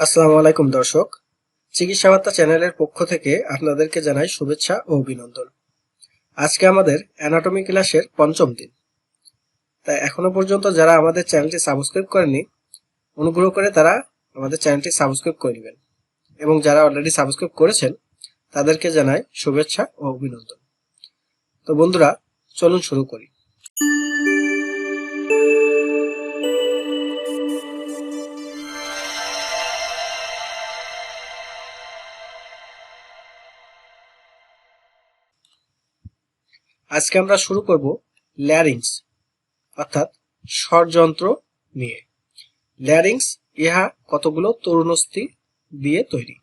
আসসালামু আলাইকুম, দর্শক। চিকিৎসা বার্তা চ্যানেলের পক্ষ থেকে আপনাদেরকে জানাই শুভেচ্ছা ও অভিনন্দন। আজকে আমাদের অ্যানাটমি ক্লাসের পঞ্চম দিন। তাই এখনও পর্যন্ত যারা আমাদের চ্যানেলটি সাবস্ক্রাইব করেনি অনুগ্রহ করে তারা আমাদের চ্যানেলটি সাবস্ক্রাইব করে নেবেন এবং যারা অলরেডি সাবস্ক্রাইব করেছেন, তাদেরকে জানাই শুভেচ্ছা ও অভিনন্দন। তো বন্ধুরা, চলুন শুরু করি। আজকে আমরা শুরু করব ল্যারিংস, অর্থাৎ স্বরযন্ত্র নিয়ে। ল্যারিংস, ইহা কতগুলো তরুণস্থি দিয়ে তৈরি?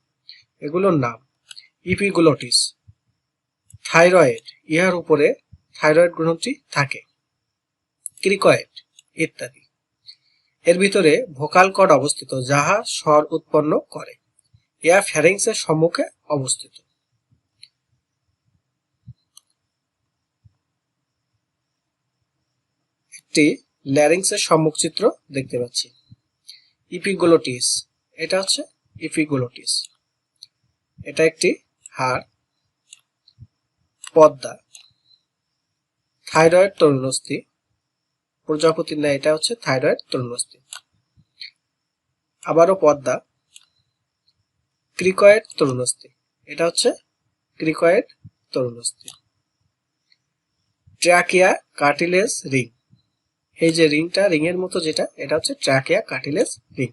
এগুলোর নাম, ইপিগুলোটিস। থাইরয়েড, ইহার উপরে থাইরয়েড গ্রন্থি থাকে। ক্রিকয়েড, ইত্যাদি। এর ভিতরে ভোকাল কর্ড অবস্থিত, যাহা স্বর উৎপন্ন করে। ইহা ফ্যারিংসের সম্মুখে অবস্থিত। একটি ল্যারিংসের সম্মুখ চিত্র দেখতে পাচ্ছি। ইপিগ্লোটিস এটা হচ্ছে ইপিগ্লোটিস এটা একটি হাড়, পদ্মা থাইরয়েড তরুণস্থি, প্রজাপতির ন্যায় এটা হচ্ছে থাইরয়েড তরুণস্থি। আবারও পদ্মা ক্রিকয়েড তরুণস্থি, এটা হচ্ছে ক্রিকয়েড তরুণস্থি। ট্র্যাকিয়া কার্টিলেজ রিং এই যে রিংটা রিং এর মতো যেটা, এটা হচ্ছে ট্র্যাকিয়া কার্টিলেজ রিং।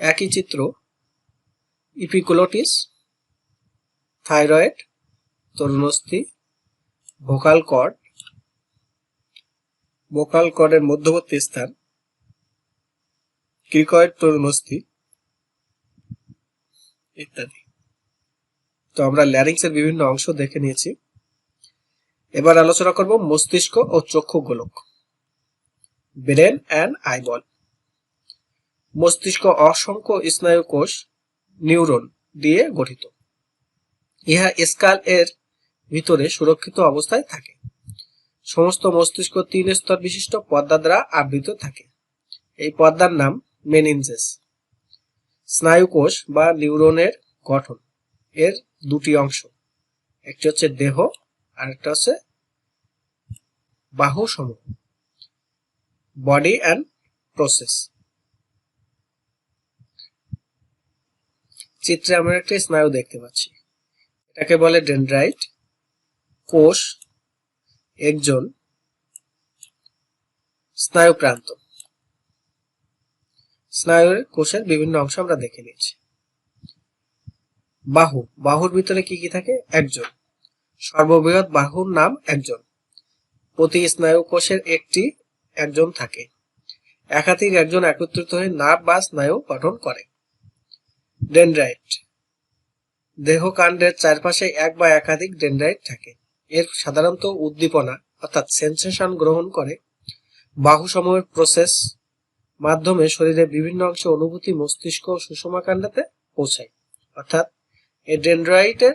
একই চিত্র, ইপিকুলোটিস, থাইরয়েড তরুণস্থি ভোকাল কর্ড। ভোকাল কর্ডের মধ্যবর্তী স্থান, ক্রিকয়েড তরুণস্থি ইত্যাদি। তো আমরা ল্যারিংস এর বিভিন্ন অংশ দেখে নিয়েছি। এবার আলোচনা করব মস্তিষ্ক ও চক্ষু গোলক ব্রেন অ্যান্ড আইবল। মস্তিষ্ক অসংখ্য স্নায়ু কোষ নিউরন দিয়ে গঠিত। ইহা স্কাল এর ভিতরে সুরক্ষিত অবস্থায় থাকে। সমস্ত মস্তিষ্ক তিন স্তর বিশিষ্ট পর্দা দ্বারা আবৃত থাকে। এই পর্দার নাম মেনিনজেস স্নায়ুকোষ বা নিউরনের গঠন, এর দুটি অংশ। একটি হচ্ছে দেহ আর একটা হচ্ছে বাহু সমূহ বডি অ্যান্ড প্রসেস। চিত্রে আমরা একটি স্নায়ু দেখতে পাচ্ছি। এটাকে বলে ডেন্ড্রাইট। কোষ একজন স্নায়ু প্রান্ত স্নায়ুর কোষের বিভিন্ন অংশ আমরা দেখে নিয়েছি। বাহু। বাহুর ভিতরে কি কি থাকে? একজন। সর্ববৃহৎ বাহুর নাম একজন। প্রতি স্নায়ু কোষের একটি একজন থাকে। একাধিক একজন একত্রিত হয়ে নার্ভ বা স্নায়ু গঠন করে। ডেন্ড্রাইট। দেহকাণ্ডের চারপাশে এক বা একাধিক ডেন্ড্রাইট থাকে। এর সাধারণত উদ্দীপনা, অর্থাৎ সেন্সেশন গ্রহণ করে। বাহু সমূহের প্রসেস মাধ্যমে শরীরের বিভিন্ন অংশে অনুভূতি, মস্তিষ্ক ও সুষমা কাণ্ডাতে পৌঁছায়। অর্থাৎ এই ডেন্ড্রাইটের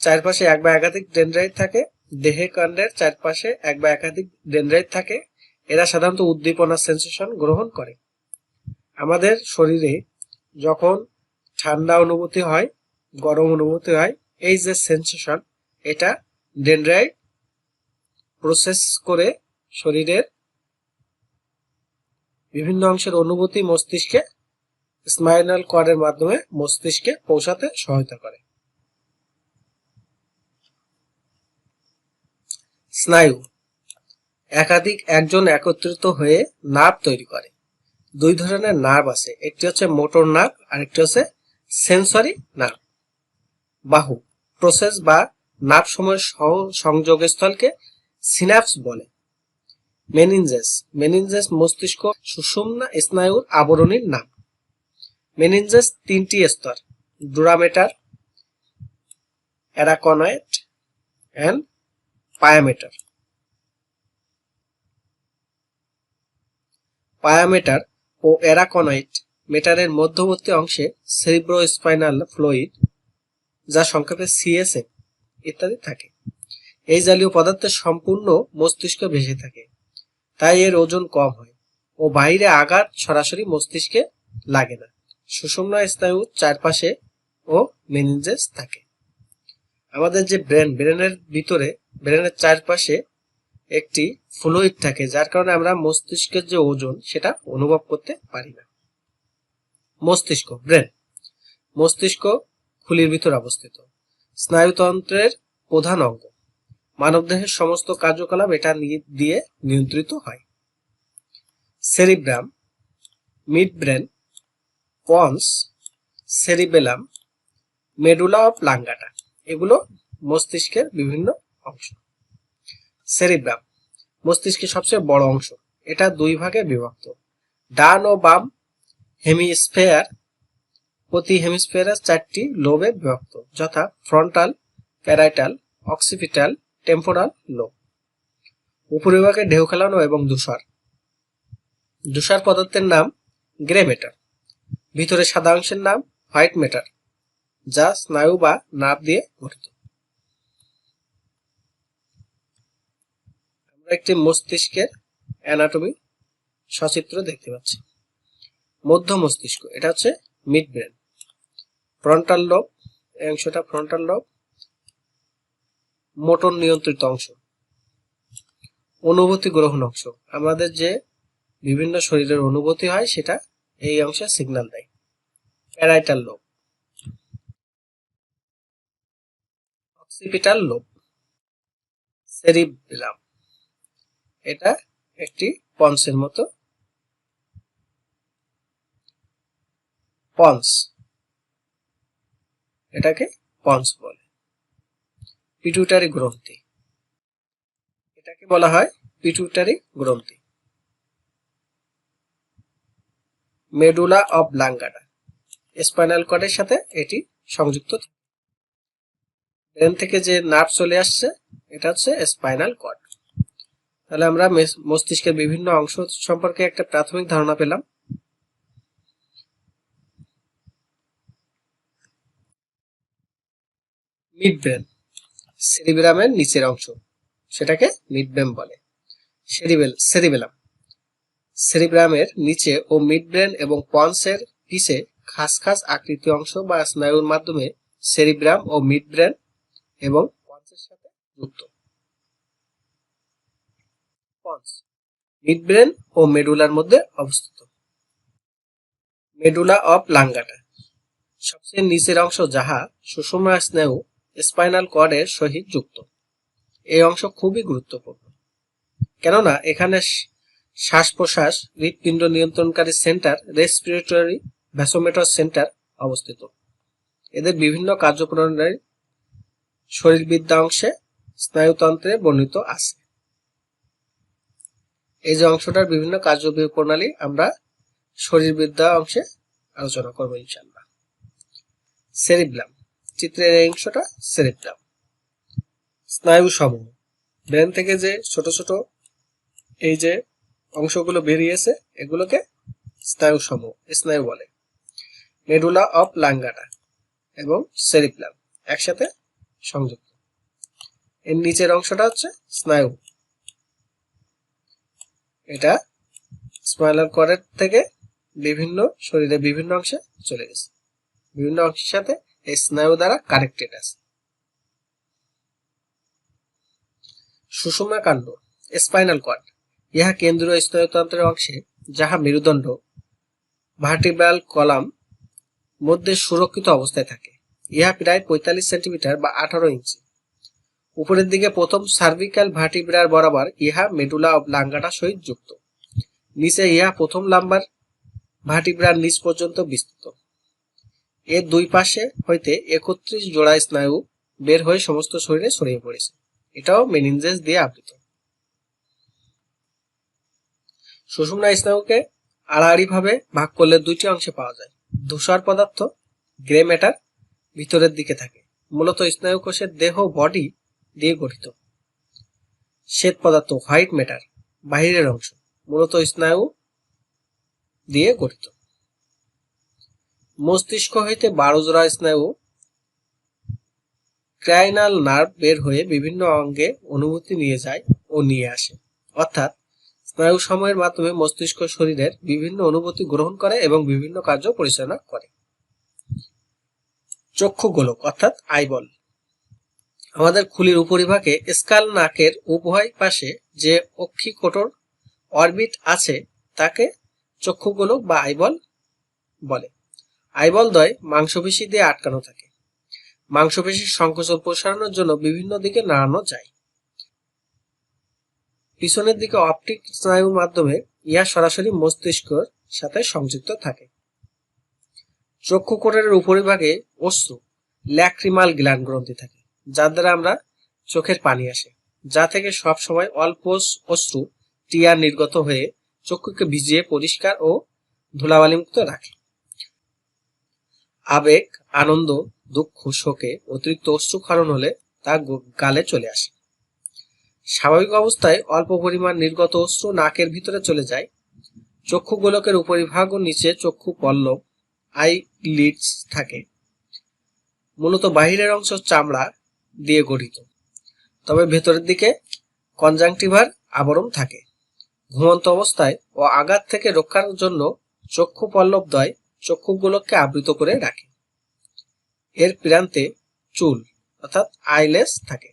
চারপাশে এক বা একাধিক ডেন্ড্রাইট থাকে, দেহে কাণ্ডের চারপাশে এক বা একাধিক ডেন্ড্রাইট থাকে, এরা সাধারণত উদ্দীপনা, সেন্সেশন গ্রহণ করে। আমাদের শরীরে যখন ঠান্ডা অনুভূতি হয়, গরম অনুভূতি হয়, এই যে সেন্সেশন, এটা ডেন্ড্রাইট প্রসেস করে শরীরের বিভিন্ন অংশের অনুভূতি মস্তিষ্কে স্মাইনাল কর্ডের মাধ্যমে মস্তিষ্কে পৌঁছাতে সহায়তা করে। স্নায়ু একাধিক একজন একত্রিত হয়ে নার্ভ তৈরি করে। দুই ধরনের নার্ভ আছে, একটি হচ্ছে মোটর নার্ভ আর একটি হচ্ছে সেন্সরি নার্ভ। বাহু, প্রসেস বা নার্ভ সময়ের সংযোগস্থলকে সিনাপস বলে। মেনিনজেস। মেনিনজেস মস্তিষ্ক সুষুম্না স্নায়ুর আবরণীর নাম। মেনিনজেস তিনটি স্তর, ডুরামেটার অ্যারাকনয়েট অ্যান্ড পায়ামেটার। পায়ামেটার ও অ্যারাকনয়েট মেটারের মধ্যবর্তী অংশে সেরিব্রোস্পাইনাল ফ্লুইড, যা সংক্ষেপে সিএসএফ ইত্যাদি থাকে। এই জালীয় পদার্থের সম্পূর্ণ মস্তিষ্ক ভেসে থাকে। তাই এর ওজন কম হয় ও বাইরে আঘাত সরাসরি মস্তিষ্কে লাগে না। সুষুম্না স্নায়ুর চারপাশে ও মেনিনজেস থাকে। আমাদের যে ব্রেন, ব্রেনের ভিতরে, ব্রেনের চারপাশে একটি ফ্লুইড থাকে, যার কারণে আমরা মস্তিষ্কের যে ওজন, সেটা অনুভব করতে পারি না। মস্তিষ্ক, ব্রেন। মস্তিষ্ক খুলির ভিতর অবস্থিত। স্নায়ুতন্ত্রের প্রধান অঙ্গ। মানবদেহের সমস্ত কার্যকলাপ এটা দিয়ে নিয়ন্ত্রিত হয়। Cerebrum mid brain pons cerebellum medulla of oblongata এগুলো মস্তিষ্কের বিভিন্ন অংশ। সেরিব্রাম মস্তিষ্কের সবচেয়ে বড় অংশ, এটা দুই ভাগে বিভক্ত। ডান ও বাম হেমিস্ফেয়ার প্রতি হেমিস্ফেয়ারের চারটি লোবে বিভক্ত, যথা frontal parietal occipital temporal lobe উপরিভাগে ঢেউ খেলানো এবং ধূসর। ধূসর পদার্থের নাম গ্রে ম্যাটার ভিতরে সাদা অংশের নাম হোয়াইট ম্যাটার যা স্নায়ু বা নার্ভ দিয়ে গঠিত। আমরা একটি মস্তিষ্কের অ্যানাটমি সচিত্র দেখতে পাচ্ছি। মধ্য মস্তিষ্ক, এটা হচ্ছে মিড ব্রেন ফ্রন্টাল এই অংশটা ফ্রন্টাল লোব মোটর নিয়ন্ত্রিত অংশ। অনুভূতি গ্রহণ অংশ। আমাদের যে বিভিন্ন শরীরের অনুভূতি হয়, সেটা এই অংশে সিগন্যাল দেয়। Parietal lobe occipital lobe cerebrum এটা একটি পন্সের মতো। পন্স এটাকে পন্স বলে। পিটুইটারি গ্রন্থি এটাকে বলা হয় পিটুটারি গ্রন্থি মেডুলা অব ব্লাঙ্গাটা স্পাইনাল কর্ডের সাথে এটি সংযুক্ত। ব্রেন থেকে যে নার্ভ চলে আসছে, এটা হচ্ছে স্পাইনাল কর্ড তাহলে আমরা মেস- মস্তিষ্কের বিভিন্ন অংশ সম্পর্কে একটা প্রাথমিক ধারণা পেলাম। মিড ব্রেন সেরিবেলামের নিচের অংশ, সেটাকে মিড ব্রেন বলে। সেরিবেল, সেরিবেলাম। সেরিব্রামের নিচে ও মিড ব্রেন এবং পন্সের পিছে খাস খাস আকৃতি অংশ বা স্নায়ুর মাধ্যমে সেরিব্রাম ও মিডব্রেন এবং পন্সের সাথে যুক্ত। পন্স মিড ব্রেন ও মেডুলার মধ্যে অবস্থিত। মেডুলা অফ লাঙ্গাটা, সবচেয়ে নিচের অংশ যাহা সুষুম্না স্নায়ু স্পাইনাল কর্ডের সহিত যুক্ত। এই অংশ খুবই গুরুত্বপূর্ণ। কেননা, এখানে শ্বাস প্রশ্বাস হৃৎপিণ্ড নিয়ন্ত্রণকারী সেন্টার রেসপিরেটরি ভ্যাসোমেটর সেন্টার অবস্থিত। এদের বিভিন্ন কার্যপ্রণালী শরীরবিদ্যা অংশে স্নায়ুতন্ত্রে বর্ণিত আছে। এই যে অংশটার বিভিন্ন কার্য প্রণালী আমরা শরীরবিদ্যা অংশে আলোচনা করব ইনশাল্লাহ সেরিব্লাম চিত্রের এই অংশটা সেরিব্লাম স্নায়ু সমূহ। ব্রেন থেকে যে ছোট ছোট এই যে অংশগুলো বেরিয়েছে, এগুলোকে স্নায়ু সমূহ, স্নায়ু বলে। মেডুলা অফ লাঙ্গাটা এবং সেরিপ্লাম একসাথে সংযুক্ত। এর নিচের অংশটা হচ্ছে স্নায়ু। এটা স্পাইনাল কর্ডের থেকে বিভিন্ন শরীরে বিভিন্ন অংশে চলে গেছে। বিভিন্ন অংশের সাথে এই স্নায়ু দ্বারা কানেক্টেড আছে সুষুম্না কাণ্ড স্পাইনাল কর্ড ইহা কেন্দ্রীয় স্নায়ুতন্ত্রের অংশে যাহা মেরুদণ্ড ভার্টিব্রাল কলাম মধ্যে সুরক্ষিত অবস্থায় থাকে। ইহা প্রায় পঁয়তাল্লিশ সেন্টিমিটার বা আঠারো ইঞ্চি। উপরের দিকে প্রথম সার্ভিক্যাল ভার্টিব্রার বরাবর ইহা মেডুলা লাঙ্গাটা সহিত যুক্ত। নিচে ইহা প্রথম লাম্বার ভার্টিব্রার নিচ পর্যন্ত বিস্তৃত। এর দুই পাশে হইতে একত্রিশ জোড়া স্নায়ু বের হয়ে সমস্ত শরীরে ছড়িয়ে পড়েছে। এটাও মেনিনজেস দিয়ে আবৃত। সুষুম্না স্নায়ুকে আড়াআড়ি ভাবে ভাগ করলে দুইটি অংশে পাওয়া যায়। ধূসর পদার্থ, গ্রে ম্যাটার, ভিতরের দিকে থাকে। মূলত স্নায়ু কোষের দেহ বডি দিয়ে গঠিত। শ্বেত পদার্থ, হোয়াইট ম্যাটার, বাহিরের অংশ, মূলত স্নায়ু দিয়ে গঠিত। মস্তিষ্ক হইতে বারো জোড়া স্নায়ু ক্রাইনাল নার্ভ বের হয়ে বিভিন্ন অঙ্গে অনুভূতি নিয়ে যায় ও নিয়ে আসে। অর্থাৎ স্নায়ু সময়ের মাধ্যমে মস্তিষ্ক শরীরের বিভিন্ন অনুভূতি গ্রহণ করে এবং বিভিন্ন কার্য পরিচালনা করে। চক্ষু গোলক অর্থাৎ আইবল। আমাদের খুলির উপরিভাগে স্কাল নাকের উভয় পাশে যে অক্ষিকোটর অরবিট আছে, তাকে চক্ষু গোলক বা আইবল বলে। আইবল দ্বয় মাংসপেশি দিয়ে আটকানো থাকে। মাংসপেশির সংকোচন প্রসারণের জন্য বিভিন্ন দিকে নাড়ানো যায়। পিছনের দিকে অপটিক স্নায়ুর মাধ্যমে ইহা সরাসরি মস্তিষ্কর সাথে সংযুক্ত থাকে। চক্ষু কোটরের উপরিভাগে অশ্রু, ল্যাক্রিমাল গ্ল্যান্ড গ্রন্থি থাকে, যার দ্বারা আমরা চোখের পানি আসে, যা থেকে সব সময় অল্প অশ্রু টিয়ার নির্গত হয়ে চক্ষুকে ভিজিয়ে পরিষ্কার ও ধুলাবালিমুক্ত রাখে। আবেগ, আনন্দ, দুঃখ, শোকে অতিরিক্ত অশ্রু অশ্রুক্ষরণ হলে তা গালে চলে আসে। স্বাভাবিক অবস্থায় অল্প পরিমাণ নির্গত অশ্রু নাকের ভিতরে চলে যায়। চক্ষু গোলকের উপরিভাগ ও নিচে চক্ষু পল্লব আই লিডস থাকে। মূলত বাহিরের অংশ চামড়া দিয়ে গঠিত। তবে ভেতরের দিকে কনজাংটিভার আবরণ থাকে। ঘুমন্ত অবস্থায় ও আঘাত থেকে রক্ষার জন্য চক্ষু পল্লব পল্লবদ্বয় চক্ষুগুলোকে আবৃত করে রাখে। এর প্রান্তে চুল, অর্থাৎ আইলেস থাকে।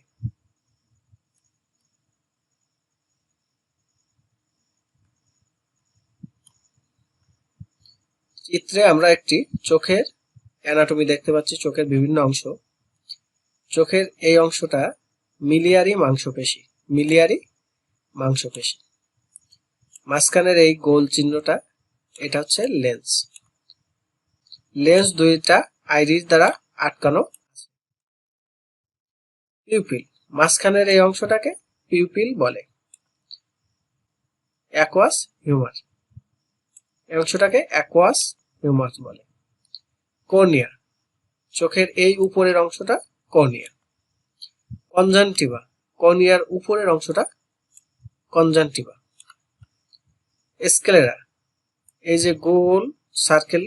চিত্রে আমরা একটি চোখের অ্যানাটমি দেখতে পাচ্ছি, চোখের বিভিন্ন অংশ। চোখের এই অংশটা মিলিয়ারি মাংসপেশি মিলিয়ারি মাংসপেশি। মাঝখানের এই গোল চিহ্নটা, এটা হচ্ছে লেন্স। লেন্স দুইটা আইরিস দ্বারা আটকানো পিউপিল, মাঝখানের এই অংশটাকে পিউপিল বলে। অ্যাকোয়াস হিউমার, এই অংশটাকে অ্যাকোয়াস হিউমার বলে। কর্নিয়া, চোখের এই উপরের অংশটা কর্নিয়া। কনজান্টিভা কর্নিয়ার উপরের অংশটা কনজান্টিভা স্কেলেরা, এই যে গোল সার্কেল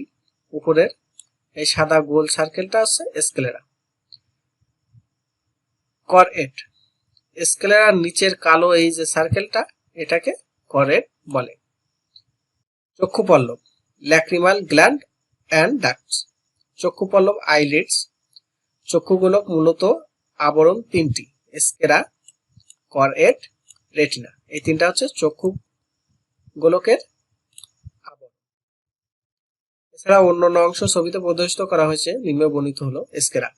উপরের এই সাদা গোল সার্কেলটা আছে স্কেলেরা করেট স্কেলেরার নিচের কালো এই যে সার্কেলটা এটাকে করেট বলে। চক্ষু পল্লব ল্যাক্রিমাল গ্ল্যান্ড অ্যান্ড ডাক্টস চক্ষু পল্লব আইলিডস চক্ষুগোলক মূলত আবরণ তিনটি স্কেরা করেট রেটিনা এই তিনটা হচ্ছে চক্ষু গোলকের এছাড়া অন্যান্য অংশ ছবিতে প্রদর্শিত করা হয়েছে, নিম্নে বর্ণিত হলো স্কেরা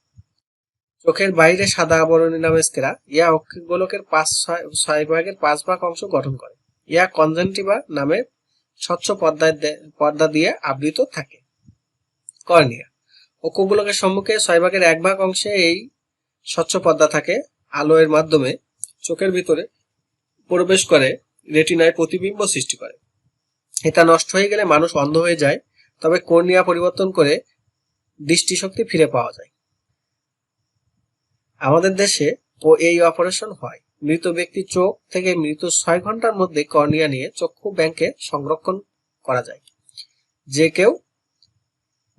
চোখের বাইরে সাদা আবরণী নামে স্কেরা ইয়া অক্ষিক গোলকের পাঁচ ছয় ভাগের পাঁচ ভাগ অংশ গঠন করে। ইয়া কনজেন্টিভা নামে স্বচ্ছ পর্দায় পর্দা দিয়ে আবৃত থাকে। কর্নিয়া। অক্ষগুলোকের সম্মুখে ছয় ভাগের এক ভাগ অংশে এই স্বচ্ছ পর্দা থাকে। আলো এর মাধ্যমে চোখের ভিতরে প্রবেশ করে রেটিনায় প্রতিবিম্ব সৃষ্টি করে। এটা নষ্ট হয়ে গেলে মানুষ অন্ধ হয়ে যায়। তবে কর্নিয়া পরিবর্তন করে দৃষ্টিশক্তি ফিরে পাওয়া যায়। আমাদের দেশে ও এই অপারেশন হয়। মৃত ব্যক্তির চোখ থেকে মৃত ছয় ঘণ্টার মধ্যে কর্নিয়া নিয়ে চক্ষু ব্যাংকে সংরক্ষণ করা যায়। যে কেউ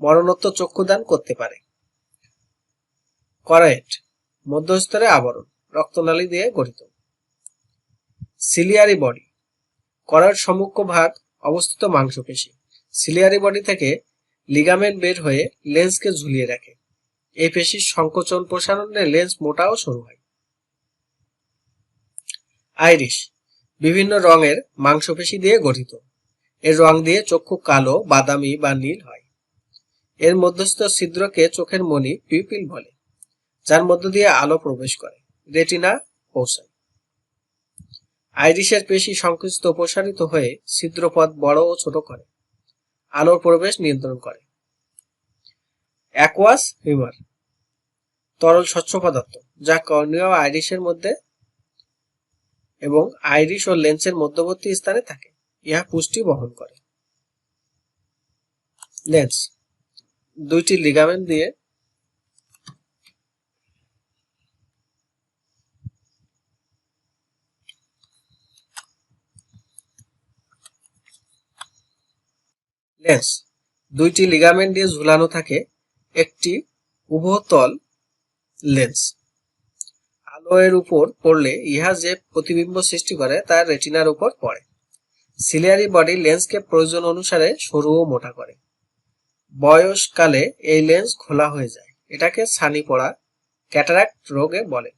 মরণোত্তর চক্ষুদান করতে পারে। করায়েট মধ্যস্তরে আবরণ, রক্তনালী দিয়ে গঠিত। সিলিয়ারি বডি করার সম্মুখ ভাগ অবস্থিত মাংসপেশি। সিলিয়ারি বডি থেকে লিগামেন্ট বের হয়ে লেন্সকে ঝুলিয়ে রাখে। এই পেশির সংকোচন প্রসারণে লেন্স মোটা ও সরু হয়। আইরিশ বিভিন্ন রঙের মাংসপেশি দিয়ে গঠিত। এর রং দিয়ে চক্ষু কালো, বাদামি বা নীল হয়। এর মধ্যস্থ ছিদ্রকে চোখের মণি পিউপিল বলে, যার মধ্য দিয়ে আলো প্রবেশ করে রেটিনা পৌঁছায়। আইরিশের পেশি সংকুচিত প্রসারিত হয়ে ছিদ্রপথ বড় ও ছোট করে। আলোর প্রবেশ নিয়ন্ত্রণ করে। অ্যাকোয়াস হিউমার তরল স্বচ্ছ পদার্থ, যা কর্নিয়া আইরিশের মধ্যে এবং আইরিশ ও লেন্সের মধ্যবর্তী স্থানে থাকে। ইহা পুষ্টি বহন করে। লেন্স, দুইটি লিগামেন্ট দিয়ে লেন্স, দুইটি লিগামেন্ট দিয়ে ঝুলানো থাকে, একটি উভতল লেন্স। এর উপর পড়লে ইহা যে প্রতিবিম্ব সৃষ্টি করে, তা রেটিনার উপর পড়ে। সিলিয়ারি বডি লেন্সকে প্রয়োজন অনুসারে সরু ও মোটা করে। বয়সকালে এই লেন্স খোলা হয়ে যায়, এটাকে ছানি পড়া ক্যাটারাক্ট রোগে বলে।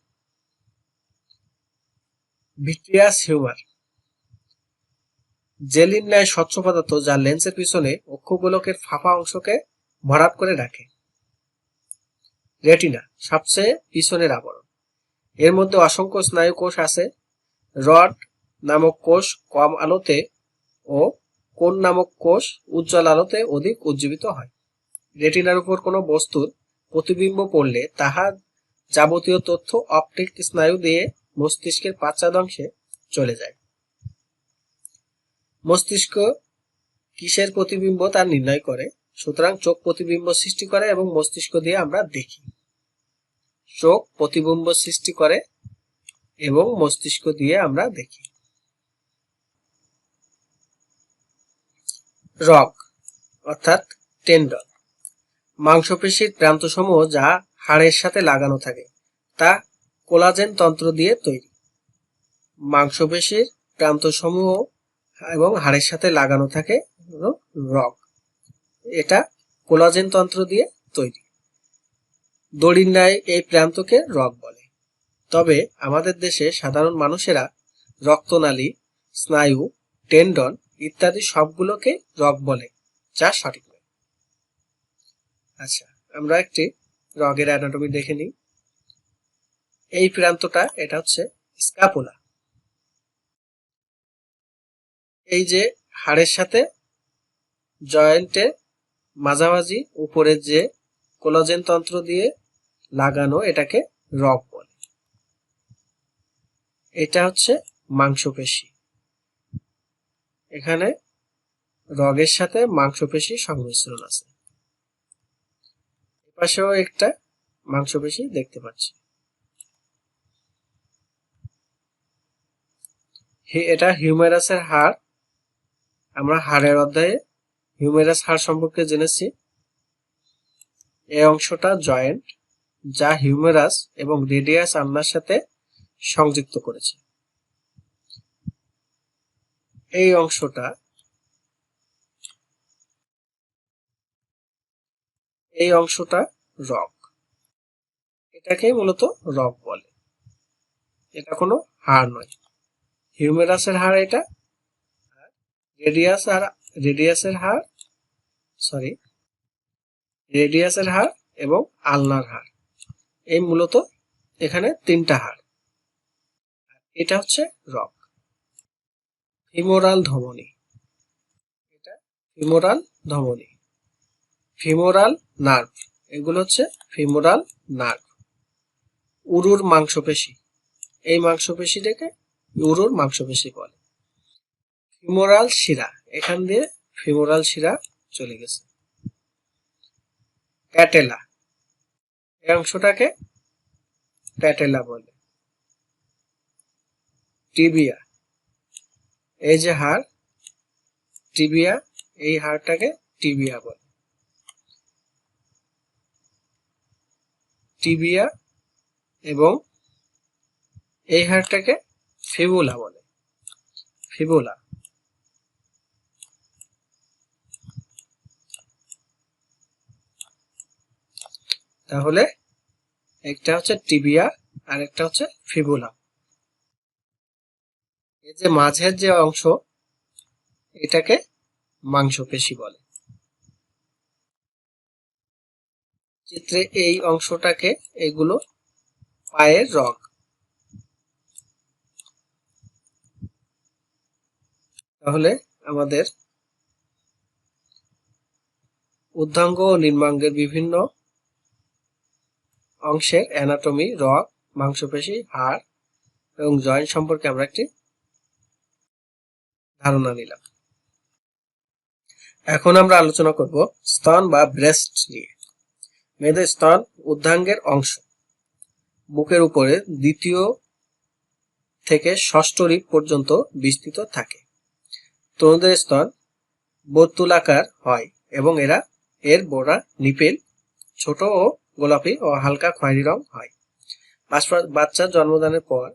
Vitreous humour. জেলির ন্যায় স্বচ্ছ পদার্থ যা লেন্সের পিছনে অক্ষগোলকের ফাঁপা অংশকে ভরাট করে রাখে। রেটিনা, সবচেয়ে পিছনের আবরণ। এর মধ্যে অসংখ্য স্নায়ু কোষ আছে। রড নামক কোষ কম আলোতে ও কোন নামক কোষ উজ্জ্বল আলোতে অধিক উজ্জীবিত হয়। রেটিনার উপর কোনো বস্তুর প্রতিবিম্ব পড়লে তাহা যাবতীয় তথ্য অপটিক স্নায়ু দিয়ে মস্তিষ্কের পাশ্চাদংশে চলে যায়। মস্তিষ্ক কিসের প্রতিবিম্ব তা নির্ণয় করে, সুতরাং চোখ প্রতিবিম্ব সৃষ্টি করে এবং মস্তিষ্ক দিয়ে আমরা দেখি। চোখ প্রতিবিম্ব সৃষ্টি করে এবং মস্তিষ্ক দিয়ে আমরা দেখি। রগ, অর্থাৎ টেন্ডন মাংসপেশির প্রান্তসমূহ যা হাড়ের সাথে লাগানো থাকে, তা কোলাজেন তন্ত্র দিয়ে তৈরি। মাংসপেশির প্রান্তসমূহ এবং হাড়ের সাথে লাগানো থাকে রগ। এটা কোলাজেন তন্ত্র দিয়ে তৈরি। দড়ির ন্যায় এই প্রান্তকে রগ বলে। তবে আমাদের দেশে সাধারণ মানুষেরা রক্তনালী, স্নায়ু, টেন্ডন ইত্যাদি সবগুলোকে রগ বলে, যা সঠিক নয়। আচ্ছা আমরা একটি রগের অ্যানাটমি দেখে নিই। এই প্রান্তটা, এটা হচ্ছে স্কাপুলা এই যে হাড়ের সাথে জয়েন্টের মাঝামাঝি উপরে যে কোলাজেন তন্ত্র দিয়ে লাগানো এটাকে রগ বলে। এটা হচ্ছে মাংসপেশি। এখানে রগের সাথে মাংসপেশি সংমিশ্রণ আছে। এপাশেও একটা মাংসপেশি দেখতে পাচ্ছি। এটা হিউমেরাসের হাড় আমরা হাড়ের অধ্যায়ে হিউমেরাস হাড় সম্পর্কে জেনেছি। এই অংশটা জয়েন্ট যা হিউমেরাস এবং রেডিয়াস আন্নার সাথে সংযুক্ত করেছে। এই অংশটা এই অংশটা রক এটাকে মূলত রক বলে। এটা কোনো হাড় নয়। হিউমেরাসের হাড় এটা রেডিয়াস আর রেডিয়াসের হাড় সরি রেডিয়াসের হাড় এবং আলনার হাড় এই মূলত এখানে তিনটা হাড় এটা হচ্ছে রক ফিমোরাল ধমনী। এটা ফিমোরাল ধমনী ফিমোরাল নার্ভ এগুলো হচ্ছে ফিমোরাল নার্ভ উরুর মাংসপেশি, এই মাংসপেশিটাকে উরুর মাংসপেশি বলে। ফিমোরাল শিরা। এখান দিয়ে ফিমোরাল শিরা চলে গেছে। প্যাটেলা। এই অংশটাকে প্যাটেলা বলে। টিবিয়া। এই যে হাড়, টিবিয়া, এই হাড়টাকে টিবিয়া বলে। টিবিয়া এবং এই হাড়টাকে ফিবুলা বলে। ফিবুলা। তাহলে একটা হচ্ছে টিবিয়া আর একটা হচ্ছে ফিবুলা। এই যে মাঝের যে অংশ, এটাকে মাংসপেশি বলে। চিত্রে এই অংশটাকে এগুলো পায়ের রগ। তাহলে আমাদের উদ্ধাঙ্গ ও নির্মাঙ্গের বিভিন্ন অংশের অ্যানাটমি রগ, মাংসপেশি, হাড় এবং জয়েন্ট সম্পর্কে আমরা একটি ধারণা নিলাম। এখন আমরা আলোচনা করব স্তন বা ব্রেস্ট নিয়ে। মেয়েদের স্তন উদ্ধাঙ্গের অংশ। বুকের উপরে দ্বিতীয় থেকে ষষ্ঠ রিপ পর্যন্ত বিস্তৃত থাকে। তরুণদের স্তন বর্তুলাকার হয় এবং এরা এর বোড়া, নিপেল, ছোট ও গোলাপি ও হালকা খয়েরি রং হয়। বাচ্চা- বাচ্চার জন্মদানের পর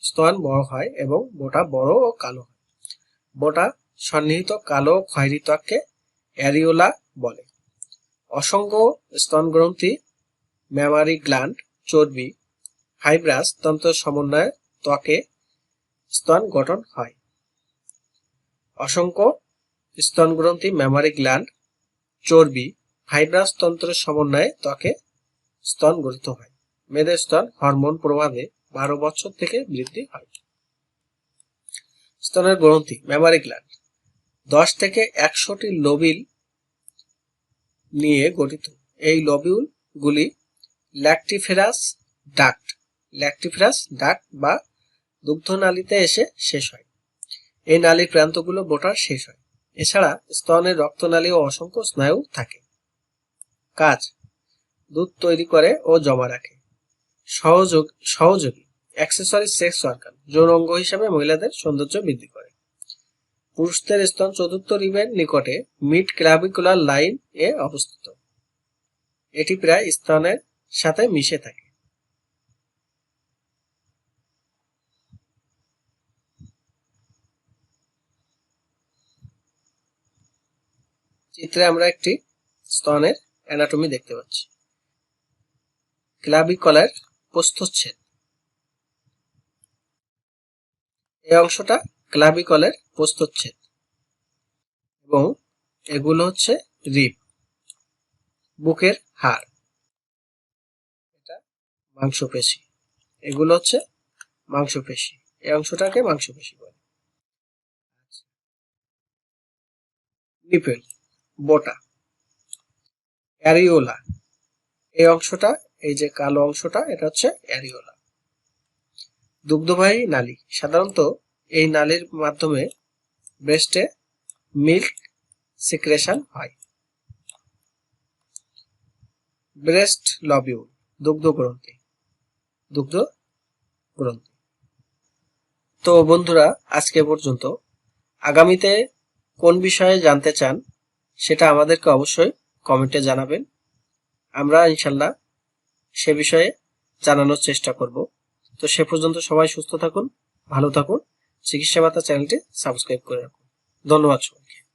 স্তন বড় হয় এবং বোটা বড় ও কালো হয়। বোটা সন্নিহিত কালো খয়েরি ত্বককে অ্যারিওলা বলে। অসংখ্য স্তন গ্রন্থি ম্যামারি গ্ল্যান্ড, চর্বি, ফাইব্রাস তন্ত্র সমন্বয়ে ত্বকে স্তন গঠন হয়। অসংখ্য স্তন গ্রন্থি ম্যামারি গ্ল্যান্ড, চর্বি, ফাইব্রাস তন্ত্রের সমন্বয়ে ত্বকে স্তন গঠিত হয়। মেয়েদের স্তন হরমোন প্রভাবে বারো বছর থেকে বৃদ্ধি হয়। স্তনের গ্রন্থি ম্যামারি গ্ল্যান্ড দশ থেকে একশোটি লোবিল নিয়ে গঠিত। এই লবিউল গুলি ল্যাকটিফেরাস ডাক্ট ল্যাকটিফেরাস ডাক্ট বা দুগ্ধনালীতে এসে শেষ হয়। এই নালীর প্রান্তগুলো বোটার শেষ হয়। এছাড়া স্তনের রক্তনালী ও অসংখ্য স্নায়ু থাকে। কাজ দুধ তৈরি করে ও জমা রাখে। সহযোগ, সহযোগী অ্যাক্সেসরি সেক্স অর্গান যৌন অঙ্গ হিসাবে মহিলাদের সৌন্দর্য বৃদ্ধি করে। পুরুষদের স্তন চতুর্থ রিবের নিকটে মিড ক্লাভিকুলার লাইন এ অবস্থিত। এটি প্রায় স্তনের সাথে মিশে থাকে। চিত্রে আমরা একটি স্তনের অ্যানাটমি দেখতে পাচ্ছি। ক্লাভিকলের প্রস্থচ্ছেদ। এই অংশটা ক্লাভিকলের প্রস্থচ্ছেদ। এবং এগুলো হচ্ছে রিপ বুকের হাড়। এটা মাংসপেশি। এগুলো হচ্ছে মাংসপেশি। এই অংশটাকে মাংসপেশি বলে। নিপেল বোটা অ্যারিওলা এই অংশটা এই যে কালো অংশটা, এটা হচ্ছে অ্যারিওলা। দুগ্ধবাহী নালী। সাধারণত এই নালীর মাধ্যমে ব্রেস্টে মিল্ক সিক্রেশন হয়। ব্রেস্ট লবিউল দুগ্ধ গ্রন্থি। দুগ্ধ গ্রন্থি। তো বন্ধুরা, আজকে পর্যন্ত। আগামীতে কোন বিষয়ে জানতে চান, সেটা আমাদেরকে অবশ্যই কমেন্টে জানাবেন। আমরা ইনশাল্লাহ সে বিষয়ে জানানোর চেষ্টা করব। তো সে পর্যন্ত সবাই সুস্থ থাকুন, ভালো থাকুন। চিকিৎসা বার্তা চ্যানেলটি সাবস্ক্রাইব করে রাখুন। ধন্যবাদ সবাইকে।